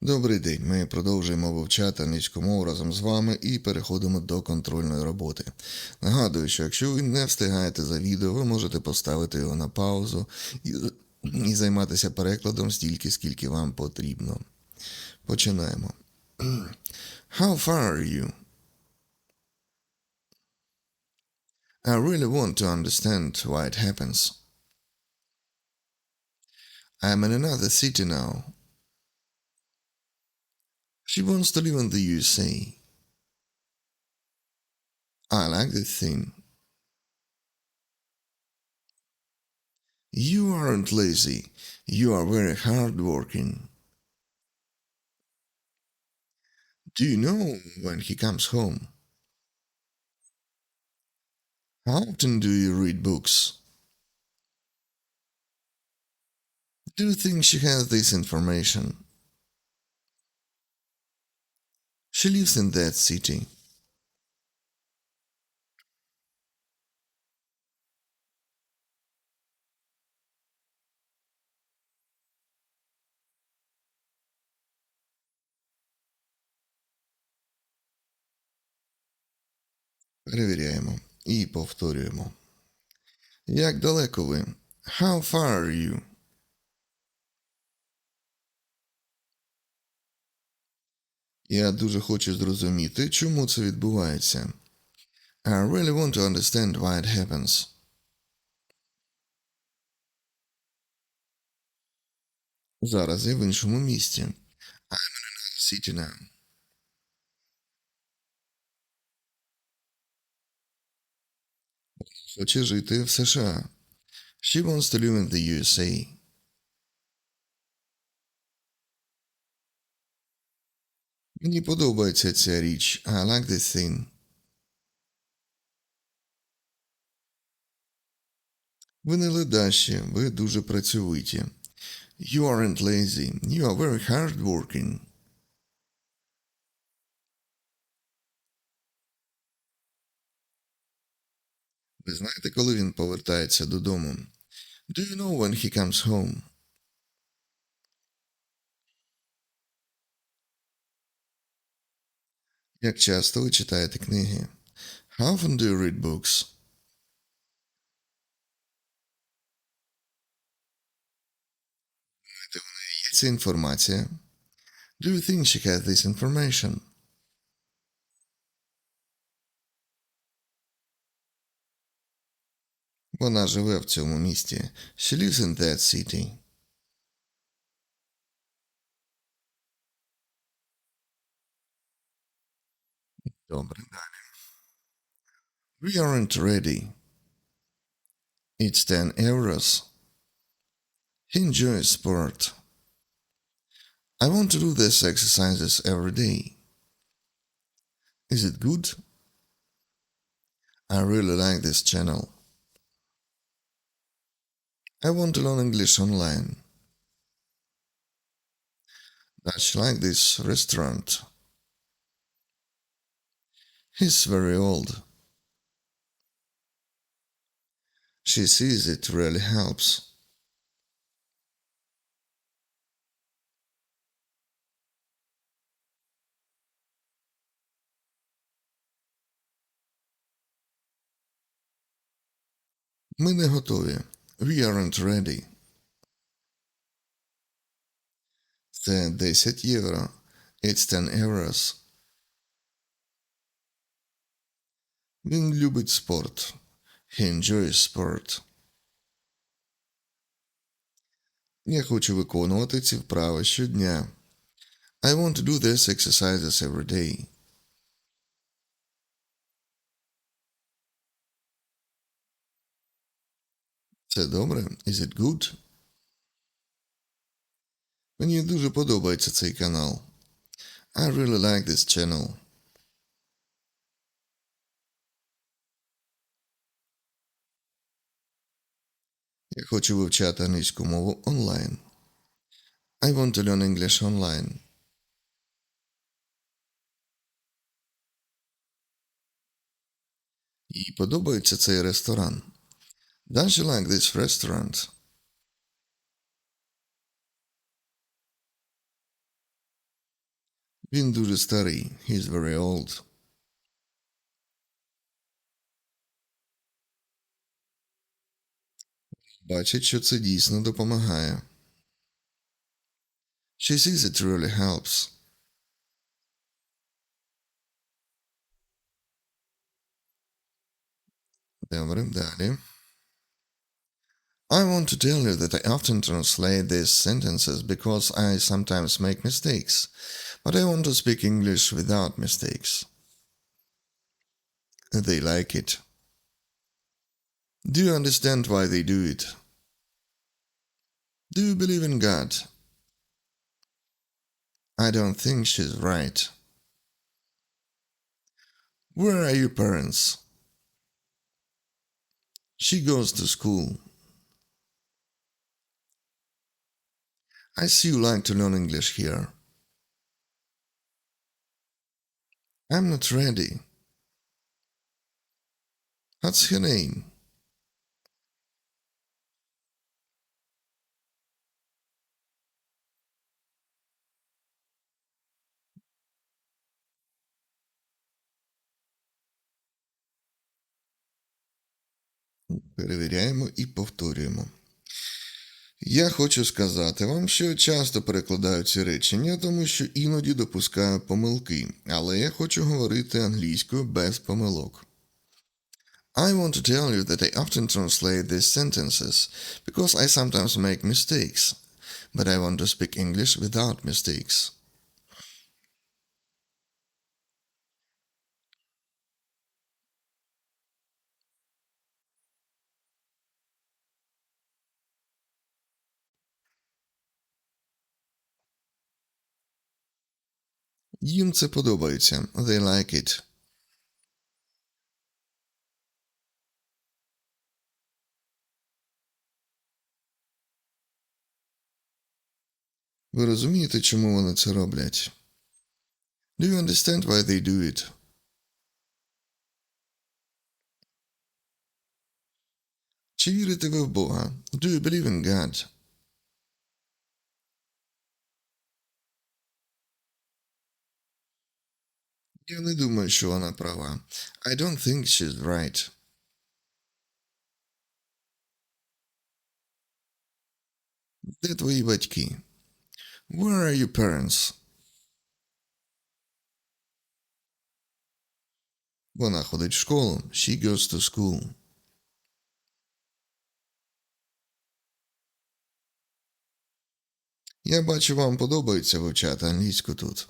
Добрий день. Ми продовжуємо вивчати англійську мову разом з вами і переходимо до контрольної роботи. Нагадую, що якщо ви не встигаєте за відео, ви можете поставити його на паузу і, і займатися перекладом стільки, скільки вам потрібно. Починаємо. How far are you? I really want to understand why it happens. I'm in another city now. She wants to live in the USA. I like this thing. You aren't lazy. You are very hardworking. Do you know when he comes home? How often do you read books? Do you think she has this information? She lives in that city. Перевіряємо і повторюємо. Як далеко ви? How far are you? Я дуже хочу зрозуміти, чому це відбувається. I really want to understand why it happens. Зараз я в іншому місті. I'm in another city now. Хоче жити в США. She wants to live in the USA. Мені подобається ця річ. I like this thing. Ви не ледащі, ви дуже працьовиті. You aren't lazy. You are very hardworking. Ви знаєте, коли він повертається додому? Do you know when he comes home? Як часто ви читаєте книги? How often do you read books? Думаєте, є ця інформація? Do you think she has this information? Вона живе в цьому місті. She lives in that city. Добре, далі. We aren't ready. It's 10 euros. He enjoys sport. I want to do these exercises every day. Is it good? I really like this channel. I want to learn English online. Does she like this restaurant? He's very old. She sees it really helps. Ми не готові. We aren't ready. Це 10 євро. It's 10 euros. Він любить спорт. He enjoys sport. Я хочу виконувати ці вправи щодня. I want to do these exercises every day. Це добре? Is it good? Мені дуже подобається цей канал. I really like this channel. Я хочу вивчати англійську мову онлайн. I want to learn English online. Їй подобається цей ресторан. Does she like this restaurant? Він дуже старий. He's very old. Бачить, що це дійсно допомагає. She sees it really helps. Добре, далі. I want to tell you that I often translate these sentences because I sometimes make mistakes, but I want to speak English without mistakes. They like it. Do you understand why they do it? Do you believe in God? I don't think she's right. Where are your parents? She goes to school. I see you like to learn English here. I'm not ready. What's her name? Перевіряємо і повторюємо. Я хочу сказати вам, що часто перекладаю ці речення, тому що іноді допускаю помилки, але я хочу говорити англійською без помилок. I want to tell you that I often translate these sentences because I sometimes make mistakes, but I want to speak English without mistakes. Їм це подобається. They like it. Ви розумієте, чому вони це роблять? Do you understand why they do it? Чи вірите ви в Бога? Do you believe in God? Я не думаю, що вона права. I don't think she's right. Де твої батьки? Where are your parents? Вона ходить в школу. She goes to school. Я бачу, вам подобається вивчати англійську тут.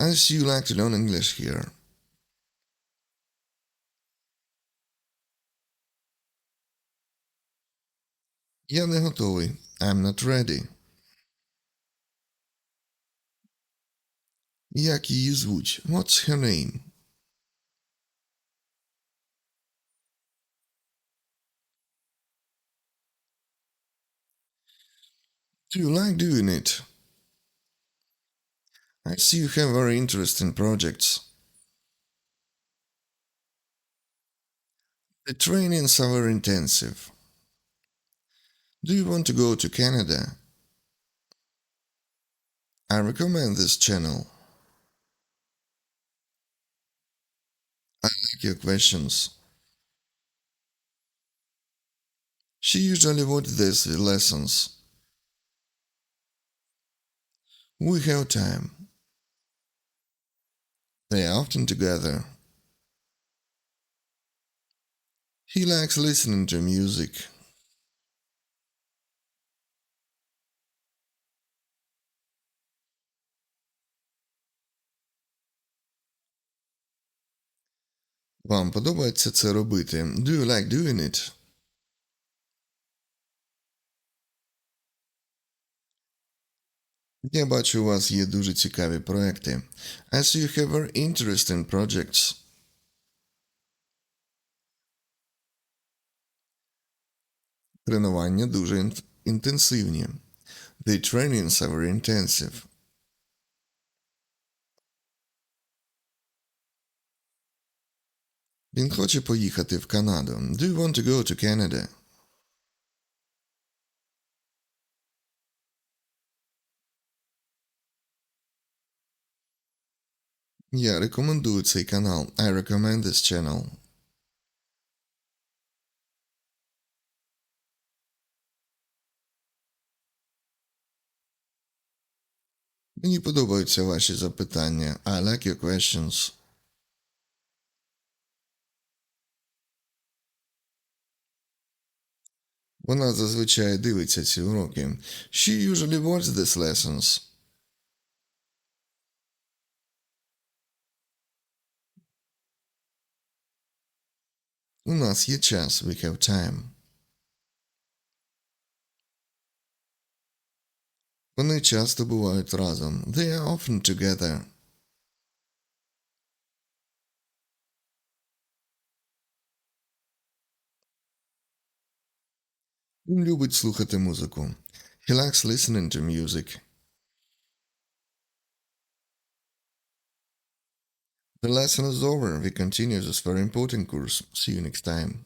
I see you like to learn English here. Я не готовий. I'm not ready. Як її звуть? What's her name? Do you like doing it? I see you have very interesting projects. The trainings are very intensive. Do you want to go to Canada? I recommend this channel. I like your questions. She usually watches these lessons. We have time. They are often together. He likes listening to music. Вам подобається це робити? Do you like doing it? Я бачу, у вас є дуже цікаві проекти. I see you have very interesting projects. Тренування дуже ін- інтенсивні. The trainings are very intensive. Він хоче поїхати в Канаду. Do you want to go to Canada? Я рекомендую цей канал. I recommend this channel. Мені подобаються ваші запитання. I like your questions. Вона зазвичай дивиться ці уроки. She usually watches these lessons. У нас є час. We have time. Вони часто бувають разом. They are often together. Він любить слухати музику. He likes listening to music. The lesson is over. We continue this very important course. See you next time.